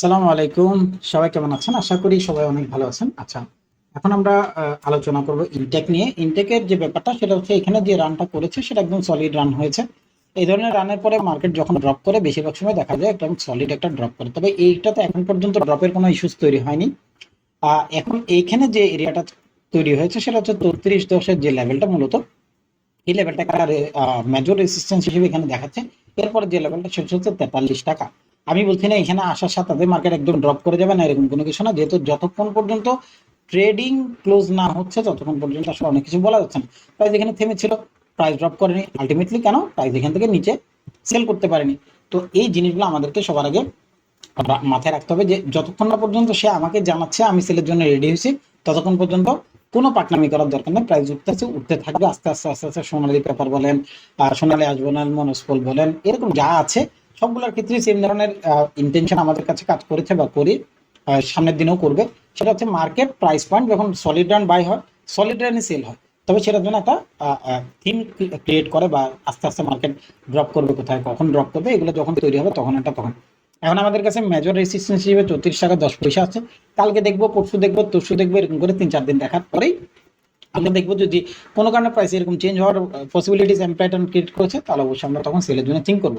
সালামু আলাইকুম। সবাই কেমন আছেন? আশা করি সবাই অনেক ভালো আছেন। আচ্ছা এখন আমরা আলোচনা করব ইনটেক নিয়ে। ইনটেকের যে ব্যাপারটা, সেটা হচ্ছে এখানে যে রানটা করেছে, সেটা একদম সলিড রান হয়েছে। এই ধরনের রানের পরে মার্কেট যখন ড্রপ করে, বেশিরভাগ সময় দেখা যায় একদম সলিড একটা ড্রপ করে। তবে এইটাতে এখন পর্যন্ত ড্রপের কোনো ইস্যুস তৈরি হয়নি। এখন এইখানে যে এরিয়াটা তৈরি হয়েছে, সেটা হচ্ছে চৌত্রিশ দশের যে লেভেলটা মূলত, এই লেভেলটাকে মেজর রেসিস্ট্যান্স হিসেবে এখানে দেখাচ্ছে। এরপরে যে লেভেলটা সেটা হচ্ছে তেতাল্লিশ টাকা। আমি বলছি না, এখানে আসার সাথে সাথে মার্কেট একদম ড্রপ করে যাবে না, এরকম কোনো কিছু না। যেহেতু যতক্ষণ পর্যন্ত ট্রেডিং ক্লোজ না হচ্ছে, ততক্ষণ পর্যন্ত আসলে অনেক কিছু বলা যাচ্ছে না। প্রাইস এখানে থেমেছিল প্রাইস ড্রপ করেনি। আলটিমেটলি কেন? প্রাইস এখান থেকে নিচে সেল করতে পারেনি। তো এই জিনিসগুলো আমাদেরকে সবার আগে মাথায় রাখতে হবে যে, যতক্ষণ না পর্যন্ত সে আমাকে জানাচ্ছে, আমি সেলের জন্য রেডি হয়েছি, ততক্ষণ পর্যন্ত কোনো পাটনামি করার দরকার নেই। প্রাইস উঠতেছে উঠতে থাকবে। আস্তে আস্তে আস্তে আস্তে সোনালী পেপার বলেন সোনালী আজ বলেন মনস্পল বলেন, এরকম যা আছে সবগুলোর ক্ষেত্রে সেম ধরনের ইন্টেনশন আমাদের কাছে কাজ করেছে বা করি সামনের দিনেও করবে। সেটা হচ্ছে মার্কেট প্রাইস পয়েন্ট যখন সলিড রান বাই হয় সলিড রানে সেল হয়। তবে সেটার জন্য একটা থিম ক্রিয়েট করে বা আস্তে আস্তে মার্কেট ড্রপ করবে কোথায়, কখন ড্রপ করবে, এগুলো যখন তৈরি হবে তখন একটা তখন। এখন আমাদের কাছে মেজর রেসিস্টেন্স হিসেবে চৌত্রিশ টাকা দশ পয়সা আছে। কালকে দেখব, পরশু দেখব, তরশু দেখব, এরকম করে তিন চার দিন দেখার পরেই আমরা দেখব যদি কোনো কারণে প্রাইস এরকম চেঞ্জ হওয়ার পসিবিলিটিস প্যাটার্ন ক্রিয়েট করেছে, তাহলে অবশ্যই আমরা তখন সেলের জন্য থিঙ্ক করব।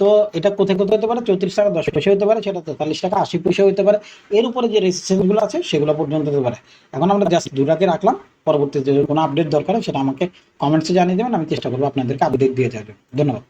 তো এটা কোথায় কোথায় হতে পারে? চৌত্রিশ টাকা, দশ পয়সা হতে পারে, সেটা তেতাল্লিশ টাকা, আশি পয়সা হতে পারে। এর উপরে যে রেজিস্ট্রেশনগুলো আছে, সেগুলো পর্যন্ত হতে পারে। এখন আমরা জাস্ট দুটাকে রাখলাম। পরবর্তীতে কোনো আপডেট দরকার হয়, সেটা আমাকে কমেন্টসে জানিয়ে দেবেন, আমি চেষ্টা করব আপনাদেরকে আপডেট দিয়ে যাবে ধন্যবাদ।